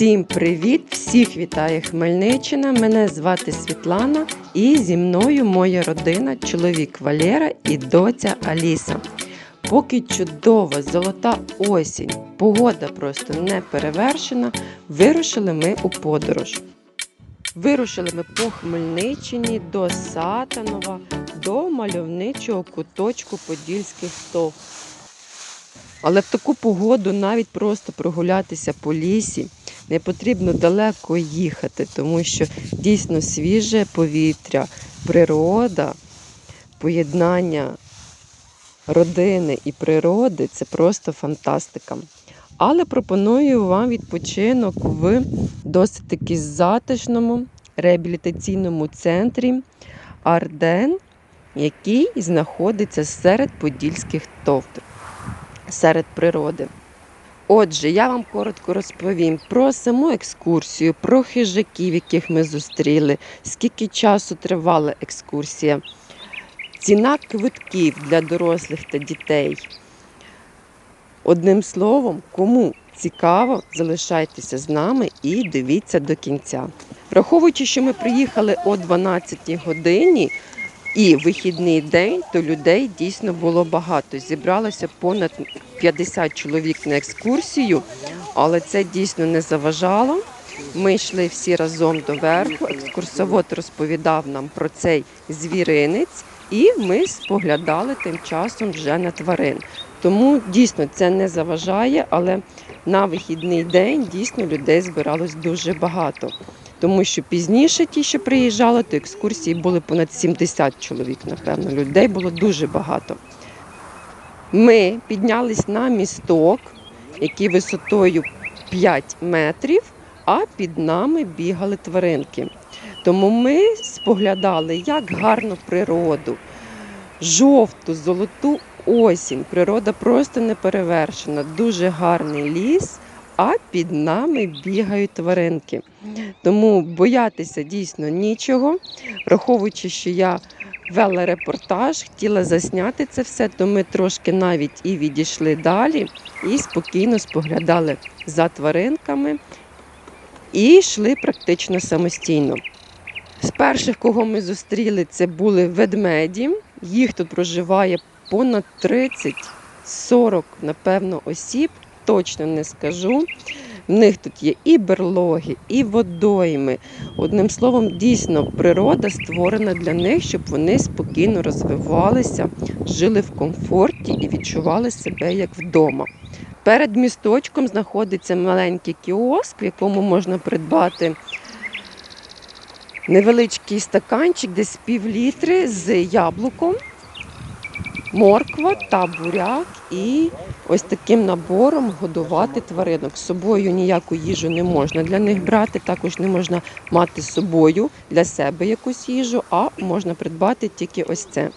Всім привіт! Всіх вітає Хмельниччина. Мене звати Світлана і зі мною моя родина, чоловік Валера і доця Аліса. Поки чудова золота осінь, погода просто не перевершена, вирушили ми у подорож. Вирушили ми по Хмельниччині до Сатанова, до мальовничого куточку Подільських стов. Але в таку погоду навіть просто прогулятися по лісі не потрібно далеко їхати, тому що дійсно свіже повітря, природа, поєднання родини і природи це просто фантастика. Але пропоную вам відпочинок в досить таки затишному реабілітаційному центрі Арден, який знаходиться серед подільських товтр, серед природи. Отже, я вам коротко розповім про саму екскурсію, про хижаків, яких ми зустріли, скільки часу тривала екскурсія, ціна квитків для дорослих та дітей. Одним словом, кому цікаво, залишайтеся з нами і дивіться до кінця. Враховуючи, що ми приїхали о 12 годині і вихідний день, то людей дійсно було багато. Зібралося понад 50 чоловік на екскурсію, але це дійсно не заважало. Ми йшли всі разом до верху. Екскурсовод розповідав нам про цей звіринець, і ми споглядали тим часом вже на тварин. Тому дійсно це не заважає, але на вихідний день дійсно людей збиралось дуже багато. Тому що пізніше ті, що приїжджали, то екскурсії були понад 70 чоловік, напевно. Людей було дуже багато. Ми піднялись на місток, який висотою 5 метрів, а під нами бігали тваринки. Тому ми споглядали, як гарно природу, жовту, золоту осінь. Природа просто не перевершена, дуже гарний ліс, а під нами бігають тваринки. Тому боятися дійсно нічого, враховуючи, що я вела репортаж, хотіла засняти це все, то ми трошки навіть і відійшли далі і спокійно споглядали за тваринками і йшли практично самостійно. З перших, кого ми зустріли, це були ведмеді. Їх тут проживає понад 30-40, напевно, осіб, точно не скажу. В них тут є і берлоги, і водойми. Одним словом, дійсно, природа створена для них, щоб вони спокійно розвивалися, жили в комфорті і відчували себе як вдома. Перед місточком знаходиться маленький кіоск, в якому можна придбати невеличкий стаканчик, десь пів літри з яблуком, морква та буряк і ось таким набором годувати тваринок. З собою ніяку їжу не можна для них брати, також не можна мати з собою для себе якусь їжу, а можна придбати тільки ось це.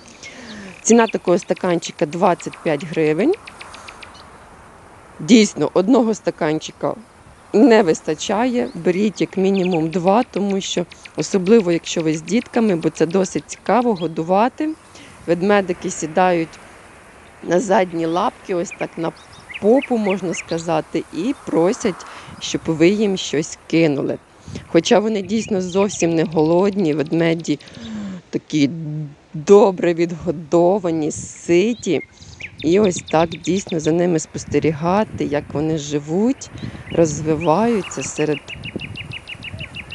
Ціна такого стаканчика 25 гривень. Дійсно, одного стаканчика не вистачає. Беріть як мінімум два, тому що особливо, якщо ви з дітками, бо це досить цікаво годувати. Ведмедики сідають на задні лапки, ось так на попу, можна сказати, і просять, щоб ви їм щось кинули. Хоча вони дійсно зовсім не голодні, ведмеді такі добре відгодовані, ситі. І ось так дійсно за ними спостерігати, як вони живуть, розвиваються серед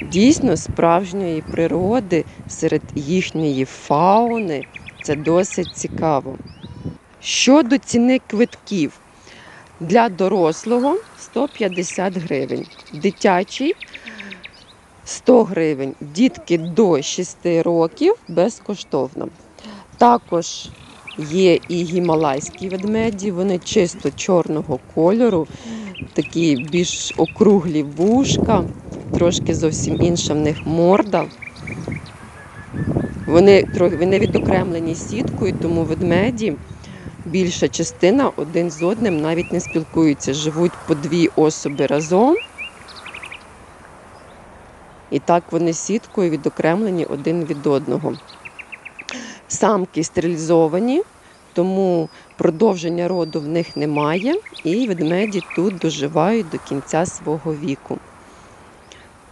дійсно справжньої природи, серед їхньої фауни. Це досить цікаво. Щодо ціни квитків для дорослого 150 гривень, дитячий 100 гривень, дітки до 6 років безкоштовно. Також є і гімалайські ведмеді, вони чисто чорного кольору, такі більш округлі вушка, трошки зовсім інша в них морда. Вони вони відокремлені сіткою, тому ведмеді більша частина один з одним навіть не спілкуються, живуть по дві особи разом. І так вони сіткою відокремлені один від одного. Самки стерилізовані, тому продовження роду в них немає, і ведмеді тут доживають до кінця свого віку.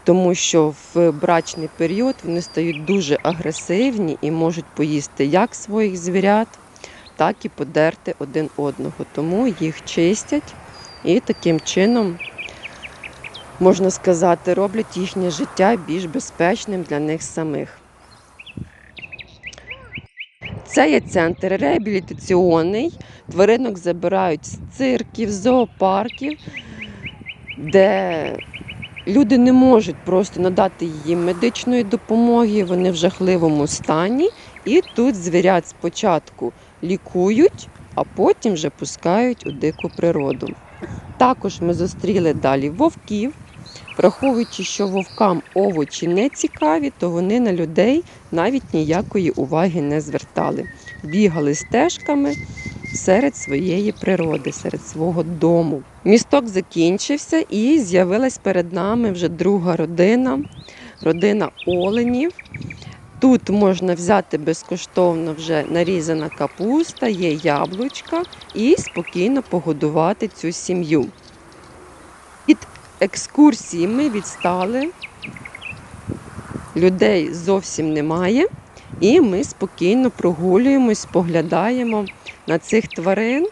Тому що в брачний період вони стають дуже агресивні і можуть поїсти як своїх звірят, так і подерти один одного. Тому їх чистять і таким чином, можна сказати, роблять їхнє життя більш безпечним для них самих. Це є центр реабілітаційний. Тваринок забирають з цирків, зоопарків, де люди не можуть просто надати їм медичної допомоги, вони в жахливому стані. І тут звірят спочатку лікують, а потім вже пускають у дику природу. Також ми зустріли далі вовків. Враховуючи, що вовкам овочі не цікаві, то вони на людей навіть ніякої уваги не звертали. Бігали стежками серед своєї природи, серед свого дому. Місток закінчився і з'явилась перед нами вже друга родина, родина оленів. Тут можна взяти безкоштовно вже нарізана капуста, є яблучка і спокійно погодувати цю сім'ю. Від екскурсії ми відстали, людей зовсім немає, і ми спокійно прогулюємось, споглядаємо на цих тварин.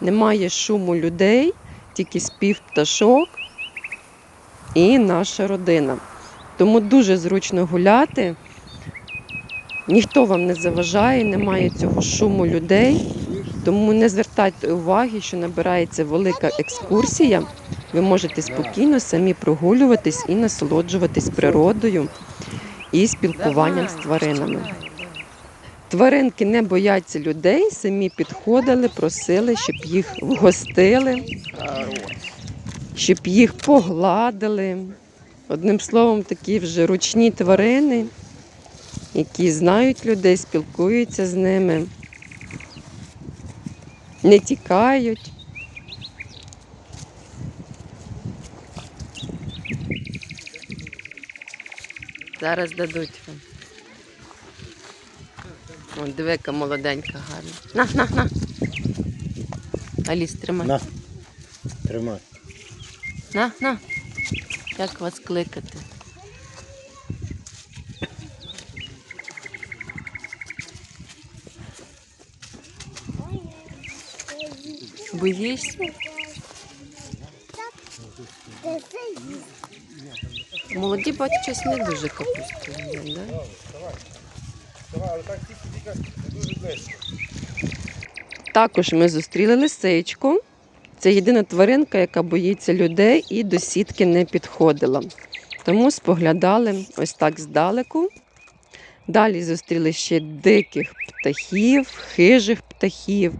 Немає шуму людей, тільки спів пташок і наша родина. Тому дуже зручно гуляти. Ніхто вам не заважає, немає цього шуму людей. Тому не звертайте уваги, що набирається велика екскурсія. Ви можете спокійно самі прогулюватись і насолоджуватись природою і спілкуванням з тваринами. Тваринки не бояться людей, самі підходили, просили, щоб їх вгостили, щоб їх погладили. Одним словом, такі вже ручні тварини, які знають людей, спілкуються з ними, не тікають. Зараз дадуть вам. О, диви, яка молоденька гарна. На, на, на. Аліс, тримай. На, тримай. На, на. Як вас кликати? Боїшся? Молоді бачу, щось не дуже капусту їдять, да? Також ми зустріли лисичку. Це єдина тваринка, яка боїться людей і до сітки не підходила. Тому споглядали ось так здалеку. Далі зустріли ще диких птахів, хижих птахів,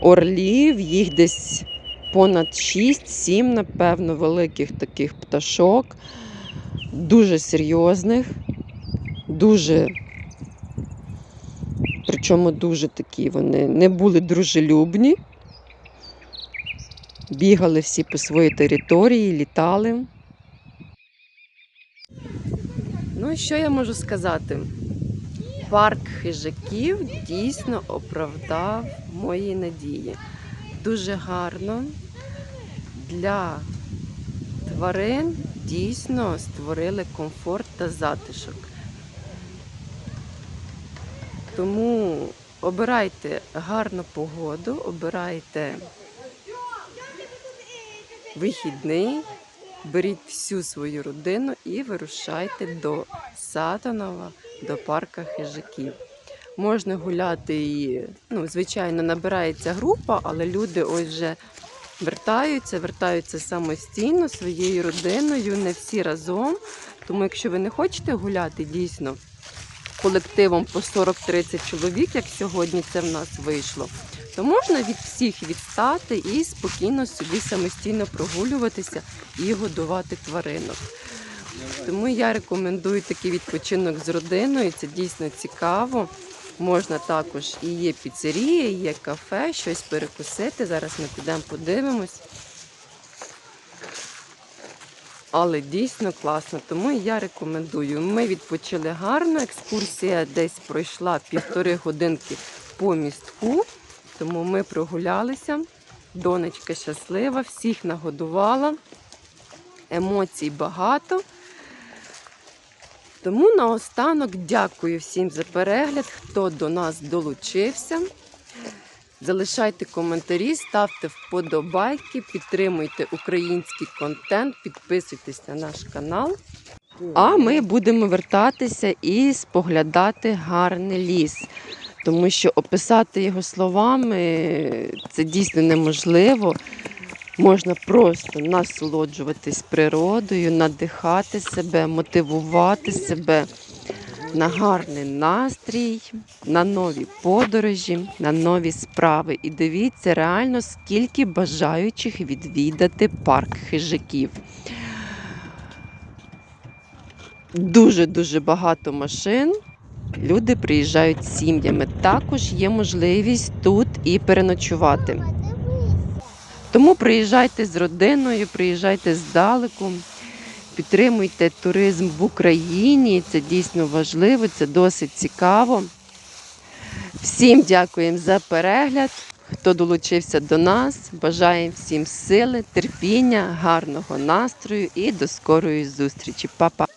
орлів, їх десь понад 6-7, напевно, великих таких пташок, дуже серйозних, дуже, причому дуже такі вони не були дружелюбні. Бігали всі по своїй території, літали. Ну і що я можу сказати? Парк хижаків дійсно оправдав мої надії. Дуже гарно для тварин дійсно створили комфорт та затишок. Тому обирайте гарну погоду, обирайте вихідний, беріть всю свою родину і вирушайте до Сатанова, до парка хижаків. Можна гуляти і, ну, звичайно, набирається група, але люди ось вже вертаються, вертаються самостійно своєю родиною, не всі разом. Тому, якщо ви не хочете гуляти дійсно колективом по 40-30 чоловік, як сьогодні це в нас вийшло, то можна від всіх відстати і спокійно собі самостійно прогулюватися і годувати тваринок. Тому я рекомендую такий відпочинок з родиною. Це дійсно цікаво. Можна також і є піцерія, і є кафе, щось перекусити. Зараз ми підемо подивимось. Але дійсно класно, тому я рекомендую. Ми відпочили гарно. Екскурсія десь пройшла півтори годинки по містку, тому ми прогулялися. Донечка щаслива, всіх нагодувала. емоцій багато. Тому наостанок дякую всім за перегляд, хто до нас долучився. Залишайте коментарі, ставте вподобайки, підтримуйте український контент, підписуйтесь на наш канал. А ми будемо вертатися і споглядати гарний ліс. Тому що описати його словами це дійсно неможливо. Можна просто насолоджуватись природою, надихати себе, мотивувати себе на гарний настрій, на нові подорожі, на нові справи. І дивіться реально, скільки бажаючих відвідати парк хижаків. Дуже-дуже багато машин. Люди приїжджають з сім'ями. Також є можливість тут і переночувати. Тому приїжджайте з родиною, приїжджайте здалеку, підтримуйте туризм в Україні. Це дійсно важливо, це досить цікаво. Всім дякуємо за перегляд. Хто долучився до нас, бажаємо всім сили, терпіння, гарного настрою і до скорої зустрічі. Па-па!